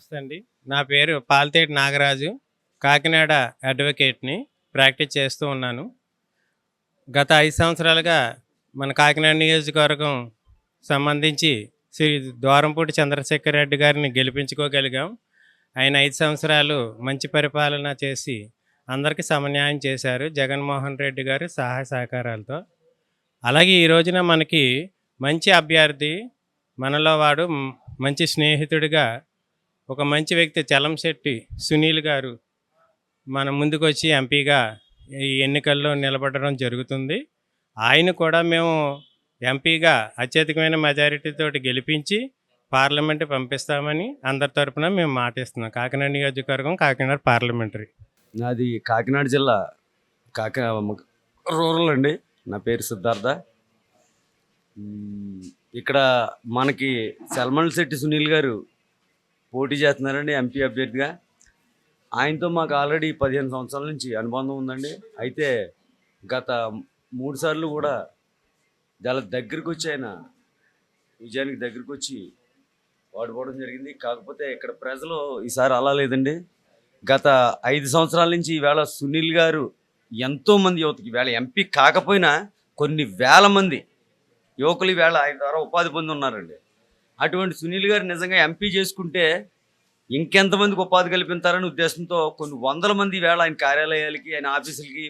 నమస్తే అండి. నా పేరు పాల్తేటి నాగరాజు. కాకినాడ అడ్వకేట్ని ప్రాక్టీస్ చేస్తూ ఉన్నాను. గత ఐదు సంవత్సరాలుగా మన కాకినాడ నియోజకవర్గం సంబంధించి శ్రీ ద్వారంపూటి చంద్రశేఖర్ రెడ్డి గారిని గెలిపించుకోగలిగాం. ఆయన ఐదు సంవత్సరాలు మంచి పరిపాలన చేసి అందరికీ సమన్యాయం చేశారు జగన్మోహన్ రెడ్డి గారి సహాయ సహకారాలతో. అలాగే ఈ రోజున మనకి మంచి అభ్యర్థి మనలో వాడు మంచి స్నేహితుడిగా ఒక మంచి వ్యక్తి చలంశెట్టి సునీల్ గారు మన ముందుకు వచ్చి ఎంపీగా ఈ ఎన్నికల్లో నిలబడడం జరుగుతుంది. ఆయన కూడా మేము ఎంపీగా అత్యధికమైన మెజారిటీతో గెలిపించి పార్లమెంట్ పంపిస్తామని అందరి తరపున మేము మాటిస్తున్నాం. కాకినాడ నియోజకవర్గం కాకినాడ పార్లమెంటరీ. నాది కాకినాడ జిల్లా కాకి రూరల్ అండి. నా పేరు సిద్ధార్థ. ఇక్కడ మనకి సల్మన్ శెట్టి సునీల్ గారు పోటీ చేస్తున్నారండి ఎంపీ అభ్యర్థిగా. ఆయనతో మాకు ఆల్రెడీ పదిహేను సంవత్సరాల నుంచి అనుబంధం ఉందండి. అయితే గత మూడు సార్లు కూడా చాలా దగ్గరికి వచ్చి ఆయన విజయానికి దగ్గరికి వచ్చి వాడుకోవడం జరిగింది. కాకపోతే ఇక్కడ ప్రజలు ఈసారి అలా లేదండి. గత ఐదు సంవత్సరాల నుంచి ఈవేళ సునీల్ గారు ఎంతోమంది యువతకి ఈవేళ ఎంపీ కాకపోయినా కొన్ని వేల మంది యువకులు ఈవేళ ఆయన ద్వారా ఉపాధి పొంది ఉన్నారండి. అటువంటి సునీల్ గారు నిజంగా ఎంపీ చేసుకుంటే ఇంకెంతమందికి ఉపాధి కల్పించారని ఉద్దేశంతో కొన్ని వందల మంది వేళ ఆయన కార్యాలయాలకి ఆయన ఆఫీసులకి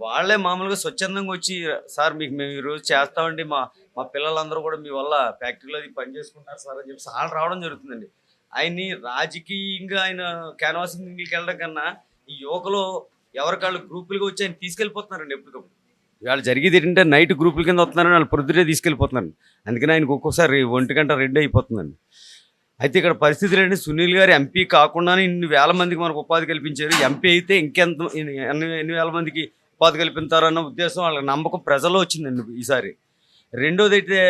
వాళ్ళే మామూలుగా స్వచ్ఛందంగా వచ్చి సార్ మీకు మేము ఈరోజు చేస్తామండి. మా మా పిల్లలందరూ కూడా మీ వల్ల ఫ్యాక్టరీలో అది పని చేసుకుంటారు సార్ అని చెప్పి వాళ్ళు రావడం జరుగుతుందండి. ఆయన్ని రాజకీయంగా ఆయన క్యాన్వాసింగ్కి వెళ్ళడం కన్నా ఈ యువకులు ఎవరికాళ్ళు గ్రూపులుగా వచ్చి ఆయన తీసుకెళ్ళిపోతున్నారండి ఎప్పటికప్పుడు. ఇవాళ జరిగేది ఏంటంటే నైట్ గ్రూపుల కింద వస్తున్నారని వాళ్ళు పొద్దుటే తీసుకెళ్ళిపోతున్నారు. అందుకని ఆయనకు ఒక్కోసారి ఒంటి గంట రెడ్డి అయిపోతుందండి. అయితే ఇక్కడ పరిస్థితులు ఏంటి? సునీల్ గారు ఎంపీ కాకుండానే ఇన్ని వేల మందికి మనకు ఉపాధి కల్పించారు. ఎంపీ అయితే ఇంకెంత ఎన్ని ఎన్ని వేల మందికి ఉపాధి కల్పించారన్న ఉద్దేశం వాళ్ళకి నమ్మకం ప్రజల్లో వచ్చిందండి ఈసారి. రెండోది అయితే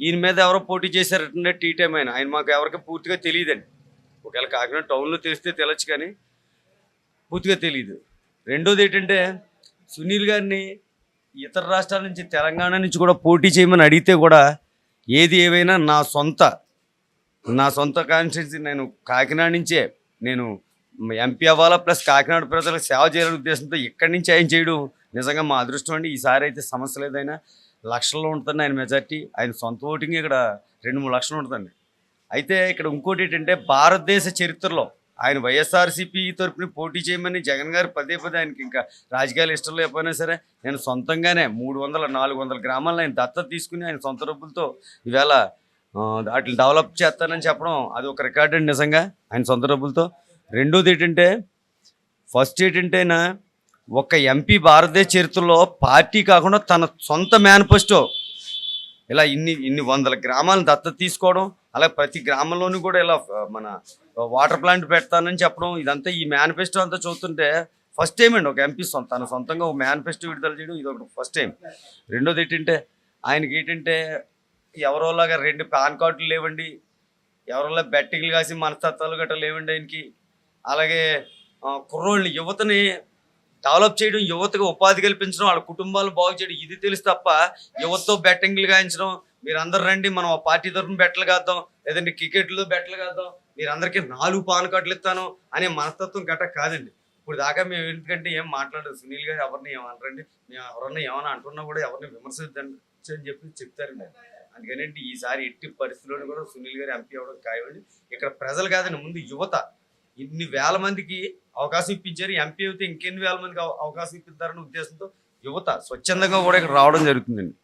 ఈయన మీద ఎవరో పోటీ చేశారంటే టీ టైం ఆయన. ఆయన మాకు ఎవరికి పూర్తిగా తెలియదండి. ఒకవేళ కాకినాడ టౌన్లో తెలిస్తే తెలచ్చు కానీ పూర్తిగా తెలియదు. రెండోది ఏంటంటే సునీల్ గారిని ఇతర రాష్ట్రాల నుంచి తెలంగాణ నుంచి కూడా పోటీ చేయమని అడిగితే కూడా ఏది ఏవైనా నా సొంత నా సొంత కాన్స్టిట్యున్సీ నేను కాకినాడ నుంచే నేను ఎంపీ అవ్వాలా ప్లస్ కాకినాడ ప్రజలకు సేవ చేయాలనే ఉద్దేశంతో ఇక్కడి నుంచి ఆయన చేయడం. నిజంగా మా అదృష్టం అండి. ఈసారి అయితే సమస్య లేదైనా లక్షల్లో ఉంటుంది ఆయన మెజార్టీ. ఆయన సొంత ఓటింగ్ ఇక్కడ రెండు మూడు లక్షలు ఉంటుందండి. అయితే ఇక్కడ ఇంకోటి ఏంటంటే భారతదేశ చరిత్రలో ఆయన వైఎస్ఆర్సీపీ తరపున పోటీ చేయమని జగన్ గారు పదే పదే ఆయనకి ఇంకా రాజకీయాలు ఇష్టం లేకపోయినా సరే నేను సొంతంగానే మూడు వందల నాలుగు వందల గ్రామాలను ఆయన దత్తత తీసుకుని ఆయన సొంత డబ్బులతో ఈవేళ వాటిని డెవలప్ చేస్తానని చెప్పడం అది ఒక రికార్డ్ అండి నిజంగా. ఆయన సొంత డబ్బులతో. రెండోది ఏంటంటే ఫస్ట్ ఏంటంటేనా ఒక ఎంపీ భారతదేశ చరిత్రలో పార్టీ కాకుండా తన సొంత మేనిఫెస్టో ఇలా ఇన్ని ఇన్ని వందల గ్రామాలను దత్తత తీసుకోవడం అలాగే ప్రతి గ్రామంలోనూ కూడా ఇలా మన వాటర్ ప్లాంట్ పెడతానని చెప్పడం ఇదంతా ఈ మేనిఫెస్టో అంతా చూస్తుంటే ఫస్ట్ టైం అండి ఒక ఎంపీ సొంత తన సొంతంగా ఒక మేనిఫెస్టో విడుదల చేయడం ఇది ఒకటి ఫస్ట్ టైం రెండోది ఏంటంటే ఆయనకి ఏంటంటే ఎవరోలాగా రెండు పాన్ కార్డులు లేవండి ఎవరోలా బెట్టింగ్లు కాసి మనస్తత్వాలు గట్రా లేవండి ఆయనకి. అలాగే కుర్రోళ్ళని యువతని డెవలప్ చేయడం యువతకు ఉపాధి కల్పించడం వాళ్ళ కుటుంబాలు బాగు చేయడం ఇది తెలుసు తప్ప యువతతో బెట్టింగ్లు గాయించడం మీరందరూ రండి మనం ఆ పార్టీ తరఫున బెట్టలు కాద్దాం లేదంటే క్రికెట్లో బెట్టలు కాద్దాం మీరందరికీ నాలుగు పాన్ కార్డులు ఇస్తాను అనే మనస్తత్వం గట్ట కాదండి. ఇప్పుడు దాకా మేము ఎందుకంటే ఏం మాట్లాడదు సునీల్ గారు ఎవరిని ఏమనరండి? మేము ఎవరన్నా ఏమైనా అంటున్నా కూడా ఎవరిని విమర్శిద్దండి అని చెప్పి చెప్తారండి. అందుకనేంటి ఈసారి ఎట్టి పరిస్థితుల్లో కూడా సునీల్ గారు ఎంపీ అవ్వడం ఖాయమండి. ఇక్కడ ప్రజలు కాదండి ముందు యువత. ఇన్ని వేల మందికి అవకాశం ఇప్పించారు. ఎంపీ అయితే ఇంకెన్ని వేల మందికి అవకాశం ఇప్పిస్తారనే ఉద్దేశంతో యువత స్వచ్ఛందంగా కూడా ఇక్కడ రావడం జరుగుతుందండి.